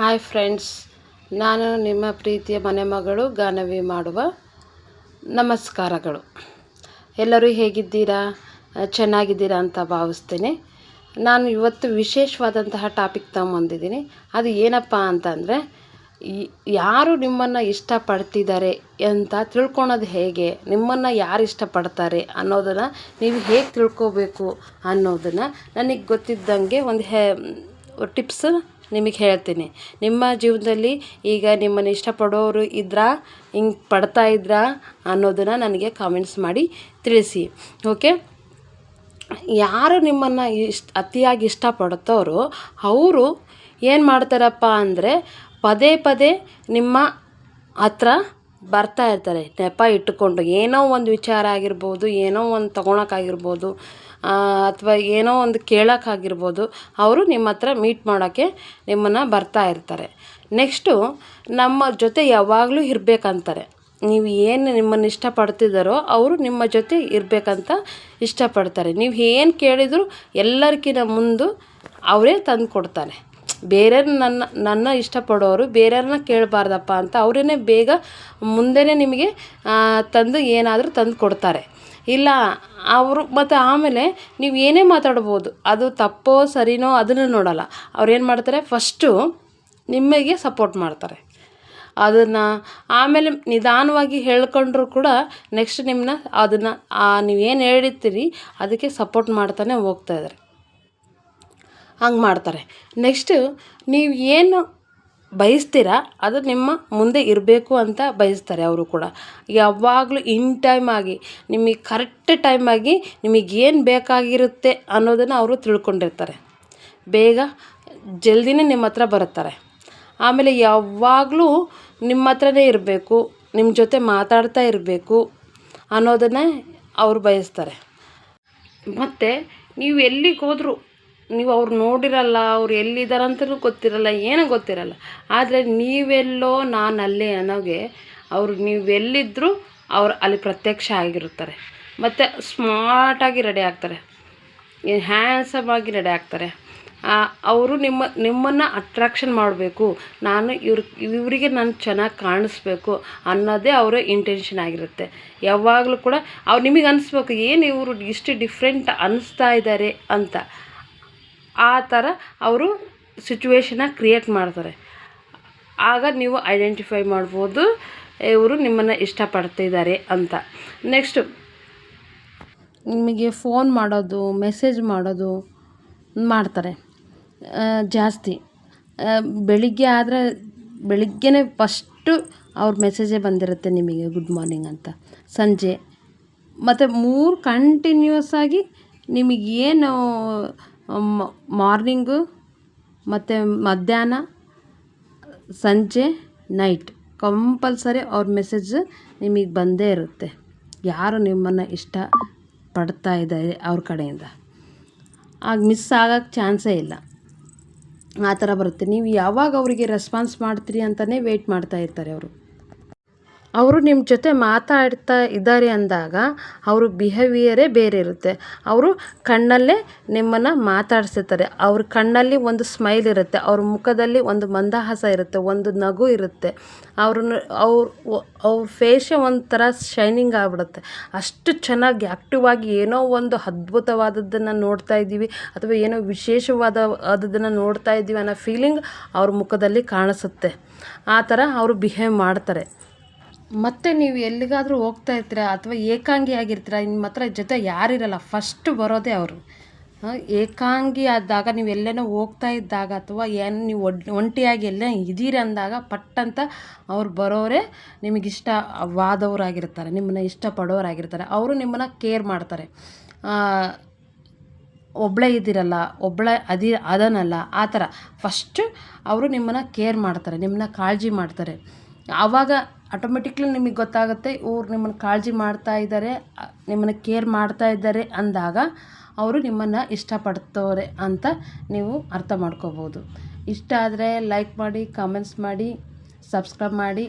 Hi friends, ನಾನು ನಿಮ್ಮ ಪ್ರೀತಿಯ ಮನೆ ಮಗಳು ಗಾನವಿ ಮಾಡುವ ನಮಸ್ಕಾರಗಳು. ಎಲ್ಲರೂ ಹೇಗಿದ್ದೀರಾ? ಚೆನ್ನಾಗಿದ್ದೀರಾ ಅಂತ ಭಾವಿಸ್ತೇನೆ. ನಾನು ಇವತ್ತು ವಿಶೇಷವಾದಂತಹ ಟಾಪಿಕ್ ತಗೊಂಬಂದಿದ್ದೀನಿ. ಅದು ಏನಪ್ಪ ಅಂತಂದರೆ ಯಾರು ನಿಮ್ಮನ್ನು ಇಷ್ಟಪಡ್ತಿದ್ದಾರೆ ಅಂತ ತಿಳ್ಕೊಳೋದು ಹೇಗೆ, ನಿಮ್ಮನ್ನು ಯಾರು ಇಷ್ಟಪಡ್ತಾರೆ ಅನ್ನೋದನ್ನು ನೀವು ಹೇಗೆ ತಿಳ್ಕೋಬೇಕು ಅನ್ನೋದನ್ನು ನನಗೆ ಗೊತ್ತಿದ್ದಂಗೆ ಒಂದು ಹೇ, ಟಿಪ್ಸ್ ನಿಮಗೆ ಹೇಳ್ತೀನಿ. ನಿಮ್ಮ ಜೀವನದಲ್ಲಿ ಈಗ ನಿಮ್ಮನ್ನು ಇಷ್ಟಪಡೋರು ಇದ್ರಾ, ಹಿಂಗೆ ಪಡ್ತಾ ಇದ್ರಾ ಅನ್ನೋದನ್ನು ನನಗೆ ಕಾಮೆಂಟ್ಸ್ ಮಾಡಿ ತಿಳಿಸಿ ಓಕೆ ಯಾರು ನಿಮ್ಮನ್ನು ಇಷ್ಟ ಅತಿಯಾಗಿ ಇಷ್ಟಪಡ್ತಾರೋ ಅವರು ಏನು ಮಾಡ್ತಾರಪ್ಪ ಅಂದರೆ ಪದೇ ಪದೇ ನಿಮ್ಮ ಹತ್ರ ಬರ್ತಾ ಇರ್ತಾರೆ. ನೆಪ ಇಟ್ಟುಕೊಂಡು ಏನೋ ಒಂದು ವಿಚಾರ ಆಗಿರ್ಬೋದು, ಏನೋ ಒಂದು ತೊಗೊಳಕ್ಕಾಗಿರ್ಬೋದು ಅಥವಾ ಏನೋ ಒಂದು ಕೇಳೋಕ್ಕಾಗಿರ್ಬೋದು ಅವರು ನಿಮ್ಮ ಹತ್ರ ಮೀಟ್ ಮಾಡೋಕ್ಕೆ ನಿಮ್ಮನ್ನು ಬರ್ತಾ ಇರ್ತಾರೆ. ನೆಕ್ಸ್ಟು ನಮ್ಮ ಜೊತೆ ಯಾವಾಗಲೂ ಇರಬೇಕಂತಾರೆ. ನೀವು ಏನು ನಿಮ್ಮನ್ನು ಇಷ್ಟಪಡ್ತಿದ್ದಾರೋ ಅವರು ನಿಮ್ಮ ಜೊತೆ ಇರಬೇಕಂತ ಇಷ್ಟಪಡ್ತಾರೆ. ನೀವು ಏನು ಕೇಳಿದರೂ ಎಲ್ಲರಿಗಿಂತ ಮುಂದೆ ಅವರೇ ತಂದು ಕೊಡ್ತಾರೆ ಬೇರೆಯವ್ರು ನನ್ನ ನನ್ನ ಇಷ್ಟಪಡೋರು ಬೇರೆಯವ್ರನ್ನ ಕೇಳಬಾರ್ದಪ್ಪ ಅಂತ ಅವರೇ ಬೇಗ ಮುಂದೆನೇ ನಿಮಗೆ ತಂದು ಏನಾದರೂ ತಂದು ಕೊಡ್ತಾರೆ. ಇಲ್ಲ, ಅವರು, ಮತ್ತು ಆಮೇಲೆ ನೀವು ಏನೇ ಮಾತಾಡ್ಬೋದು, ಅದು ತಪ್ಪೋ ಸರಿನೋ ಅದನ್ನು ನೋಡೋಲ್ಲ. ಏನು ಮಾಡ್ತಾರೆ ಫಸ್ಟು ನಿಮಗೆ ಸಪೋರ್ಟ್ ಮಾಡ್ತಾರೆ. ಅದನ್ನು ಆಮೇಲೆ ನಿಧಾನವಾಗಿ ಹೇಳ್ಕೊಂಡ್ರು ಕೂಡ ನೆಕ್ಸ್ಟ್ ನಿಮ್ಮನ್ನ ಅದನ್ನು ನೀವೇನು ಹೇಳಿರ್ತೀರಿ, ಅದಕ್ಕೆ ಸಪೋರ್ಟ್ ಮಾಡ್ತಾನೆ ಹೋಗ್ತಾ ಇದ್ದಾರೆ. ಹಂಗೆ ಮಾಡ್ತಾರೆ. ನೆಕ್ಸ್ಟು ನೀವು ಏನು ಬಯಸ್ತೀರ ಅದು ನಿಮ್ಮ ಮುಂದೆ ಇರಬೇಕು ಅಂತ ಬಯಸ್ತಾರೆ ಅವರು ಕೂಡ. ಯಾವಾಗಲೂ ಇನ್ ಟೈಮ್ ಆಗಿ, ನಿಮಗೆ ಕರೆಕ್ಟ್ ಟೈಮಾಗಿ ನಿಮಗೇನು ಬೇಕಾಗಿರುತ್ತೆ ಅನ್ನೋದನ್ನು ಅವರು ತಿಳ್ಕೊಂಡಿರ್ತಾರೆ. ಬೇಗ ಜಲ್ದಿನೇ ನಿಮ್ಮ ಹತ್ರ ಬರುತ್ತಾರೆ. ಆಮೇಲೆ ಯಾವಾಗಲೂ ನಿಮ್ಮ ಹತ್ರನೇ ಇರಬೇಕು ನಿಮ್ಮ ಜೊತೆ ಮಾತಾಡ್ತಾ ಇರಬೇಕು ಅನ್ನೋದನ್ನೇ ಅವರು ಬಯಸ್ತಾರೆ. ಮತ್ತು ನೀವು ಎಲ್ಲಿಗೆ ಹೋದರೂ ನೀವು ಅವ್ರು ನೋಡಿರಲ್ಲ, ಅವ್ರು ಎಲ್ಲಿದ್ದಾರೆ ಅಂತಲೂ ಗೊತ್ತಿರಲ್ಲ, ಏನೂ ಗೊತ್ತಿರಲ್ಲ. ಆದರೆ ನೀವೆಲ್ಲೋ ನಾನು ಅಲ್ಲೇ ಅನ್ನೋಗೆ ಅವ್ರು ನೀವೆಲ್ಲಿದ್ದರೂ ಅವ್ರು ಅಲ್ಲಿ ಪ್ರತ್ಯಕ್ಷ ಆಗಿರುತ್ತಾರೆ. ಮತ್ತು ಸ್ಮಾರ್ಟಾಗಿ ರೆಡಿ ಆಗ್ತಾರೆ. ಹ್ಯಾಂಡ್ಸಮ್ ಆಗಿ ರೆಡಿ ಆಗ್ತಾರೆ. ಅವರು ನಿಮ್ಮ, ನಿಮ್ಮನ್ನು ಅಟ್ರಾಕ್ಷನ್ ಮಾಡಬೇಕು. ನಾನು ಇವ್ರ, ಇವರಿಗೆ ನಾನು ಚೆನ್ನಾಗಿ ಕಾಣಿಸ್ಬೇಕು ಅನ್ನೋದೇ ಅವರ ಇಂಟೆನ್ಷನ್ ಆಗಿರುತ್ತೆ. ಯಾವಾಗಲೂ ಕೂಡ ಅವ್ರು ನಿಮಗೆ ಅನಿಸ್ಬೇಕು, ಏನು ಇವರು ಇಷ್ಟು ಡಿಫ್ರೆಂಟ್ ಅನ್ನಿಸ್ತಾ ಇದ್ದಾರೆ ಅಂತ. ಆ ಥರ ಅವರು ಸಿಚುವೇಶನ ಕ್ರಿಯೇಟ್ ಮಾಡ್ತಾರೆ. ಆಗ ನೀವು ಐಡೆಂಟಿಫೈ ಮಾಡ್ಬೋದು, ಇವರು ನಿಮ್ಮನ್ನು ಇಷ್ಟಪಡ್ತಿದ್ದಾರೆ ಅಂತ. ನೆಕ್ಸ್ಟು ನಿಮಗೆ ಫೋನ್ ಮಾಡೋದು ಮೆಸೇಜ್ ಮಾಡೋದು ಮಾಡ್ತಾರೆ. ಜಾಸ್ತಿ. ಬೆಳಿಗ್ಗೆ ಆದರೆ, ಬೆಳಿಗ್ಗೆನೇ ಫಸ್ಟು ಅವ್ರ ಮೆಸೇಜೇ ಬಂದಿರುತ್ತೆ ನಿಮಗೆ ಗುಡ್ ಮಾರ್ನಿಂಗ್ ಅಂತ. ಸಂಜೆ. ಮತ್ತು ಮೂರು ಕಂಟಿನ್ಯೂಸ್ ಆಗಿ ನಿಮಗೇನು ಮಾರ್ನಿಂಗು ಮತ್ತು ಮಧ್ಯಾಹ್ನ, ಸಂಜೆ, ನೈಟ್. ಕಂಪಲ್ಸರಿ ಅವ್ರ ಮೆಸೇಜ್ ನಿಮಗೆ ಬಂದೇ ಇರುತ್ತೆ. ಯಾರು ನಿಮ್ಮನ್ನು ಇಷ್ಟ ಪಡ್ತಾ ಇದ್ದಾರೆ ಅವ್ರ ಕಡೆಯಿಂದ. ಆಗ ಮಿಸ್ ಆಗೋಕ್ಕೆ ಚಾನ್ಸೇ ಇಲ್ಲ. ಆ ಥರ ಬರುತ್ತೆ. ನೀವು ಯಾವಾಗ ಅವರಿಗೆ ರೆಸ್ಪಾನ್ಸ್ ಮಾಡ್ತೀರಿ ಅಂತಲೇ ವೆಯ್ಟ್ ಮಾಡ್ತಾ ಇರ್ತಾರೆ ಅವರು. ಅವರು ನಿಮ್ಮ ಜೊತೆ ಮಾತಾಡ್ತಾ ಇದ್ದಾರೆ ಅಂದಾಗ ಅವರು ಬಿಹೇವಿಯರೇ ಬೇರೆ ಇರುತ್ತೆ ಅವರು ಕಣ್ಣಲ್ಲೇ ನಿಮ್ಮನ್ನು ಮಾತಾಡ್ಸಿರ್ತಾರೆ. ಅವ್ರ ಕಣ್ಣಲ್ಲಿ ಒಂದು ಸ್ಮೈಲ್ ಇರುತ್ತೆ. ಅವ್ರ ಮುಖದಲ್ಲಿ ಒಂದು ಮಂದಹಾಸ ಇರುತ್ತೆ. ಒಂದು ನಗು ಇರುತ್ತೆ. ಅವ್ರನ್ನ ಅವ್ರ ಅವ್ರ ಫೇಶೇ ಒಂಥರ ಶೈನಿಂಗ್ ಆಗಿಬಿಡುತ್ತೆ. ಅಷ್ಟು ಚೆನ್ನಾಗಿ ಆ್ಯಕ್ಟಿವ್ ಆಗಿ ಏನೋ ಒಂದು ಅದ್ಭುತವಾದದ್ದನ್ನು ನೋಡ್ತಾ ಇದ್ದೀವಿ ಅಥವಾ ಏನೋ ವಿಶೇಷವಾದ ಆದದ್ದನ್ನು ನೋಡ್ತಾ ಇದ್ದೀವಿ ಅನ್ನೋ ಫೀಲಿಂಗ್ ಅವ್ರ ಮುಖದಲ್ಲಿ ಕಾಣಿಸುತ್ತೆ. ಆ ಥರ ಅವರು ಬಿಹೇವ್ ಮಾಡ್ತಾರೆ. ಮತ್ತು ನೀವು ಎಲ್ಲಿಗಾದರೂ ಹೋಗ್ತಾ ಇರ್ತೀರ ಅಥವಾ ಏಕಾಂಗಿ ಆಗಿರ್ತೀರ, ನಿಮ್ಮ ಹತ್ರ ಜೊತೆ ಯಾರಿರಲ್ಲ ಫಸ್ಟ್ ಬರೋದೇ ಅವರು. ಏಕಾಂಗಿ ಆದಾಗ ನೀವು ಎಲ್ಲೇನೋ ಹೋಗ್ತಾ ಇದ್ದಾಗ ಅಥವಾ ಏನು ನೀವು ಒಂಟಿಯಾಗಿ ಎಲ್ಲೇ ಇದ್ದೀರಿ ಅಂದಾಗ ಪಟ್ ಅಂತ ಅವ್ರು ಬರೋರೇ ನಿಮಗಿಷ್ಟವಾದವರಾಗಿರ್ತಾರೆ ನಿಮ್ಮನ್ನು ಇಷ್ಟಪಡೋರಾಗಿರ್ತಾರೆ. ಅವರು ನಿಮ್ಮನ್ನು ಕೇರ್ ಮಾಡ್ತಾರೆ. ಒಬ್ಬಳೇ ಇದ್ದೀರಲ್ಲ ಒಬ್ಬಳೇ ಅದಿ, ಅದನಲ್ಲ, ಆ ಥರ. ಫಸ್ಟು ಅವರು ನಿಮ್ಮನ್ನು ಕೇರ್ ಮಾಡ್ತಾರೆ, ನಿಮ್ಮನ್ನ ಕಾಳಜಿ ಮಾಡ್ತಾರೆ. ಆವಾಗ ಆಟೋಮೆಟಿಕ್ಲಿ ನಿಮಗೆ ಗೊತ್ತಾಗುತ್ತೆ, ಇವ್ರು ನಿಮ್ಮನ್ನು ಕಾಳಜಿ ಮಾಡ್ತಾ ಇದ್ದಾರೆ ನಿಮ್ಮನ್ನು ಕೇರ್ ಮಾಡ್ತಾ ಇದ್ದಾರೆ ಅಂದಾಗ ಅವರು ನಿಮ್ಮನ್ನು ಇಷ್ಟಪಡ್ತವ್ರೆ ಅಂತ ನೀವು ಅರ್ಥ ಮಾಡ್ಕೋಬೋದು. ಇಷ್ಟ ಆದರೆ ಲೈಕ್ ಮಾಡಿ ಕಾಮೆಂಟ್ಸ್ ಮಾಡಿ ಸಬ್ಸ್ಕ್ರೈಬ್ ಮಾಡಿ.